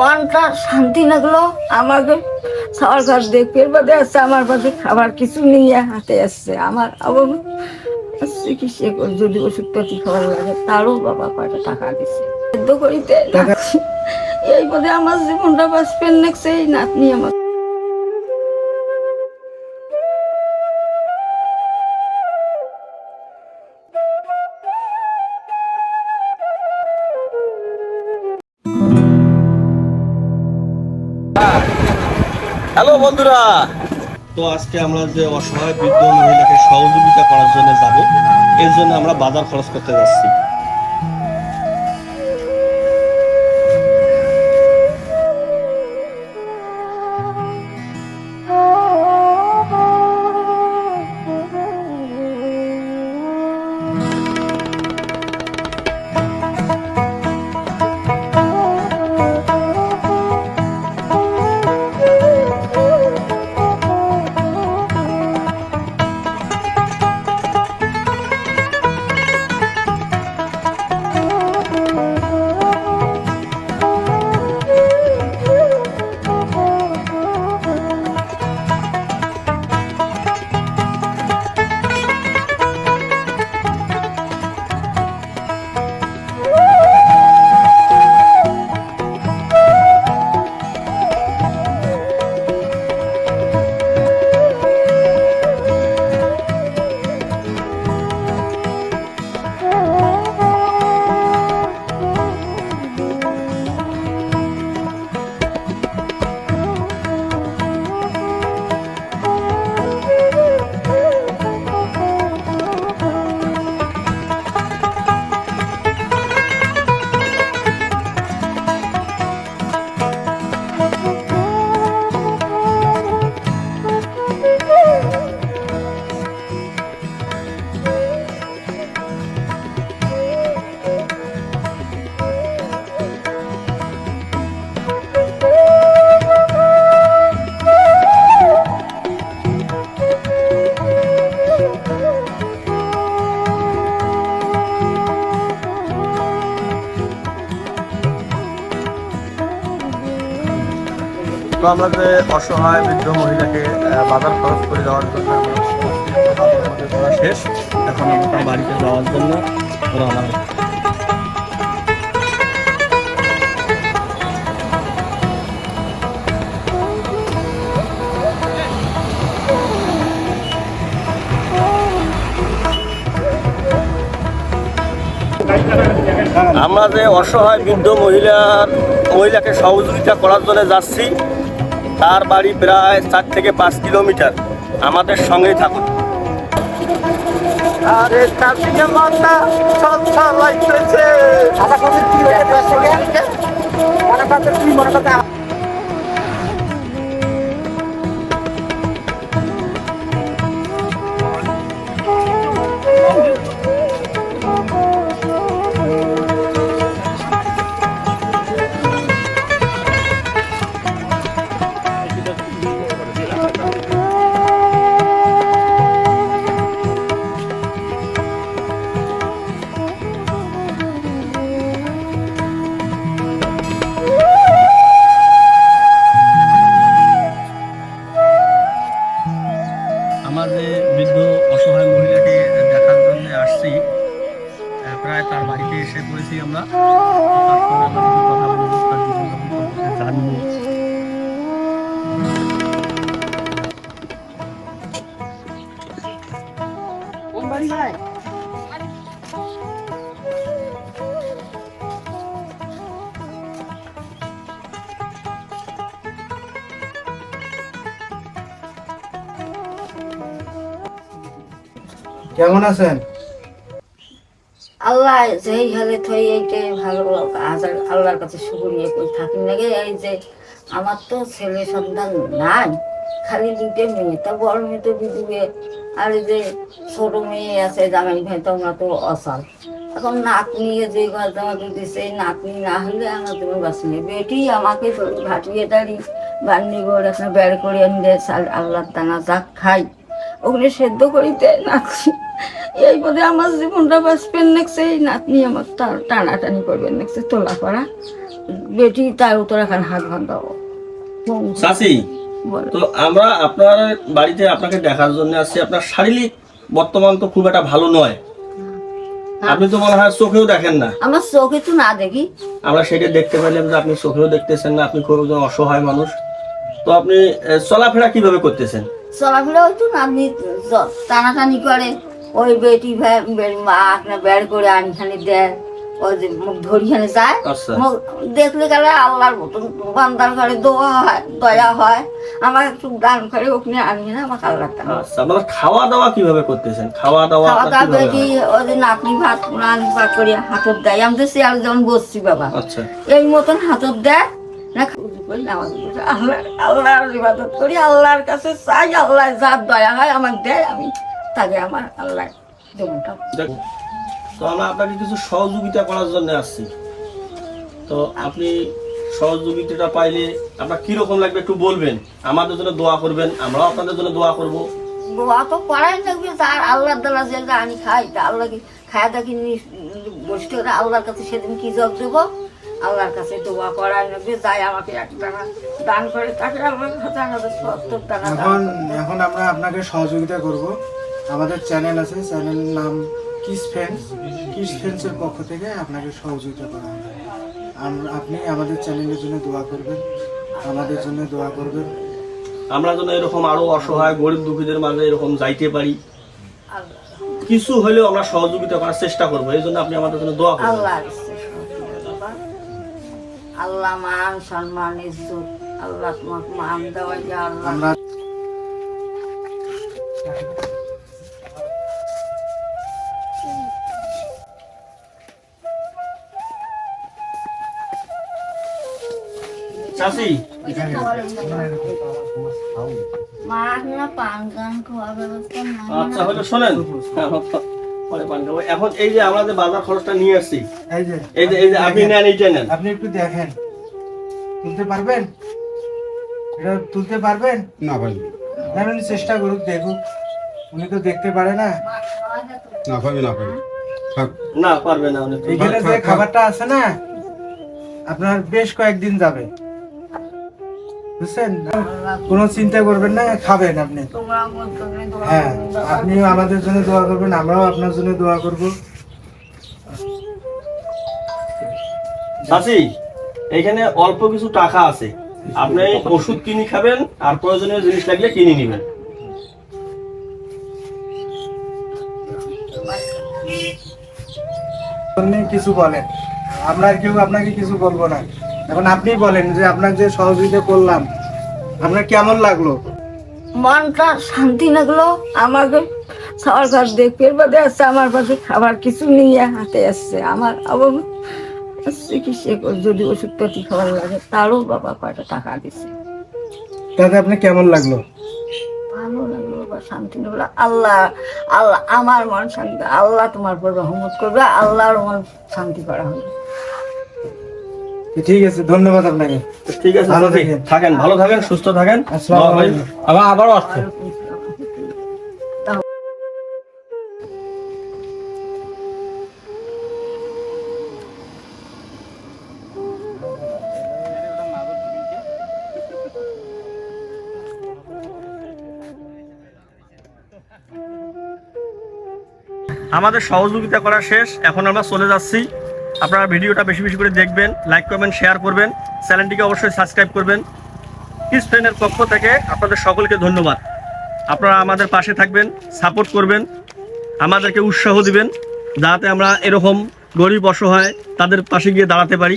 মনটা শান্তি লাগল আমাকে সবার কাছ দেখে বাদে আসছে আমার পাশে খাবার কিছু নিয়ে হাতে আসছে। আমার আবার চিকিৎসা করে যদি ওষুধপাতি খাওয়া লাগে তারও বাবা কয়টা টাকা দিছে। সেদ্ধ করিতে এই পদে আমার জীবনটা বাঁচবেন লাগছে এই নাতনি আমার। বন্ধুরা। তো আজকে আমরা যে অসহায় বৃদ্ধ মহিলাকে সহযোগিতা করার জন্য যাব, এর জন্য আমরা বাজার খরচ করতে যাচ্ছি। তো আমরা যে অসহায় বৃদ্ধ মহিলাকে বাজার খরচ করে যাওয়ার জন্য শেষ। এখন আমরা বাড়িতে যাওয়ার জন্য রওনা আমরা যে অসহায় বৃদ্ধ মহিলার মহিলাকে সহযোগিতা করার জন্য যাচ্ছি তার বাড়ি প্রায় চার থেকে পাঁচ কিলোমিটার। আমাদের সঙ্গেই থাকুন। আরে চারদিকে মাথা ছলছল লাগতেছে আমার কেমন আছেন? আল্লাহ যেই হালে থই এইটাই ভালো হাজার আল্লাহর কাছে শুকুরিয়ে করে। থাকি লাগে এই যে আমার তো ছেলে সন্তান নাই, খালি দুটো মেয়ে, তা বড় মেয়ে তো বিধুবে আর এই যে ছোট মেয়ে আছে, জামাই ভাই, তোমরা তো অসাল এখন নাতনি যে ঘর জামাকে দিছে নাতনি না হলে আমার তোমার বাঁচি নেই। বেটি আমাকে ঘাটিয়ে দাঁড়ি বান্নি করে একটা বেড় করে এনে চাল আল্লাহর দানা যাক খাই ওগুলো সেদ্ধ করিতে নাতনি এই বোধে আমার জীবনটা বাঁচবেন নেক্সট এই নাতনি আমার টানাটানি করবেন নেক্সট তোলা করা বেটি তার উত্তর এখানে হাত ভাঙাবো বলে। তো আমরা আপনার বাড়িতে আপনাকে দেখার জন্য আসছি। আপনার শারীরিক বর্তমান তো খুব একটা ভালো নয়। আপনি তো মনে হয় চোখেও দেখেন না। আমার চোখে তো না দেখি। আমরা সেটা দেখতে পেলাম যে আপনি চোখেও দেখতেছেন না। আপনি খুব একজন অসহায় মানুষ। তো আপনি চলাফেরা কীভাবে করতেছেন? চলাফেরা হয়তো না আপনি টানাটানি করে। ওই বেটি আপনার বের করে আনিখানে দেয় ওই যে মুখ ধরিখানে যায়। আচ্ছা। দেখলে গেলে আল্লাহর মতন বান্দার ঘরে দোয়া হয় দয়া হয়। আমার একটু দান করে ওখানে আনি না আমার আল্লাহ টাকা আচ্ছা আপনারা খাওয়া দাওয়া কীভাবে করতেছেন? খাওয়া দাওয়া খাওয়া দাওয়া বেটি ওই যে নাতনি ভাত রানি ভাত করে হাতত দেয়। আমি তো চেয়ার যেমন বসছি বাবা। আচ্ছা। এই মতন হাতত দেয়। আল্লাহ আল্লাহর ইবাদত করি আল্লাহর কাছে চাই আল্লাহ যার দয়া হয় আমার দেয় আমি তাকে আমার আল্লাহ দেখুন, তো আমরা আপনাকে কিছু সহযোগিতা করার জন্য আসছি। তো আপনি সহযোগিতাটা পাইলে আপনার কীরকম লাগবে একটু বলবেন? আমাদের জন্য দোয়া করবেন আমরাও আপনাদের জন্য দোয়া করব। দোয়া তো করাই লাগবে তার আল্লাহ দ্বারা যে যা আমি খাই তা আল্লাহকে খায় থাকি বসতে করে আল্লাহর কাছে সেদিন কি জব দেবো? আল্লাহর কাছে দোয়া করাই লাগবে যাই আমাকে এক টাকা দান করে তাকে আমার হাজার হাজার সত্তর টাকা দান এখন এখন আমরা আপনাকে সহযোগিতা করব। আমাদের চ্যানেল আছে চ্যানেলের নাম কিস ফ্রেন্ডস কিস ফ্রেন্ডসের পক্ষ থেকে আপনাকে সহযোগিতা করা হবে। আপনি আমাদের চ্যানেলের জন্য দোয়া করবেন আমাদের জন্য দোয়া করবেন। আমরা যেন এরকম আরও অসহায় গরিব দুঃখীদের মাঝে এরকম যাইতে পারি। কিছু হলেও আমরা সহযোগিতা করার চেষ্টা করব এই জন্য আপনি আমাদের জন্য দোয়া করবেন। আল্লাহ আল্লাহ মান সম্মান ইজ্জত আল্লাহ তোমাকে মান দেওয়া যে আল্লাহ। চাষি? মা না পান গান ব্যবস্থা আচ্ছা হলে শোনেন। পরে পান খাব। এখন এই যে আমরা যে বাজার খরচটা নিয়ে আসছি এই যে এই যে এই যে আপনি নেন এইটা নেন। আপনি একটু দেখেন। তুলতে পারবেন? এটা তুলতে পারবেন? না ভাই। না উনি চেষ্টা করুক দেখুক। উনি তো দেখতে পারে না। না পাবি না থাক। না পারবে না উনি। এখানে যে খাবারটা আছে না আপনার বেশ কয়েকদিন যাবে। বুঝছেন? কোনো চিন্তা করবেন না খাবেন আপনি। হ্যাঁ। আপনিও আমাদের জন্য দোয়া করবেন আমরাও আপনার জন্য দোয়া করব। চাষি এখানে অল্প কিছু টাকা আছে। আপনি ওষুধ কিনে খাবেন আর প্রয়োজনীয় জিনিস লাগলে কিনে নেবেন। আপনি কিছু বলেন। আপনার কেউ আপনাকে কিছু বলব না। এখন আপনি বলেন যে আপনার যে সহযোগিতা করলাম আপনার কেমন লাগল? মনটা শান্তি লাগল আমাকে সরকার দেখতে বাদে আসছে আমার পাশে খাবার কিছু নিয়ে হাতে আসছে আমার আবার চিকিৎসা যদি ওষুধ পাতি খাবার লাগে তারও বাবা কয়টা টাকা দিছে। তাতে আপনি কেমন লাগল? ভালো লাগল বা শান্তি লাগল। আল্লাহ আল্লাহ আমার মন শান্তি আল্লাহ তোমার উপর রহমত করবে আল্লাহর মন শান্তি করা হবে। ঠিক আছে ধন্যবাদ আপনাকে। ঠিক আছে ভালো থাকেন। থাকেন ভালো থাকেন সুস্থ থাকেন। আবার আবারও আসছে। আমাদের সহযোগিতা করা শেষ। এখন আমরা চলে যাচ্ছি আপনারা ভিডিওটা বেশি বেশি করে দেখবেন লাইক করবেন শেয়ার করবেন। চ্যানেলটিকে অবশ্যই সাবস্ক্রাইব করবেন। কিস ফ্রেনের পক্ষ থেকে আপনাদের সকলকে ধন্যবাদ। আপনারা আমাদের পাশে থাকবেন সাপোর্ট করবেন, আমাদেরকে উৎসাহ দিবেন, যাতে আমরা এরকম গরিব অসহায় তাদের পাশে গিয়ে দাঁড়াতে পারি।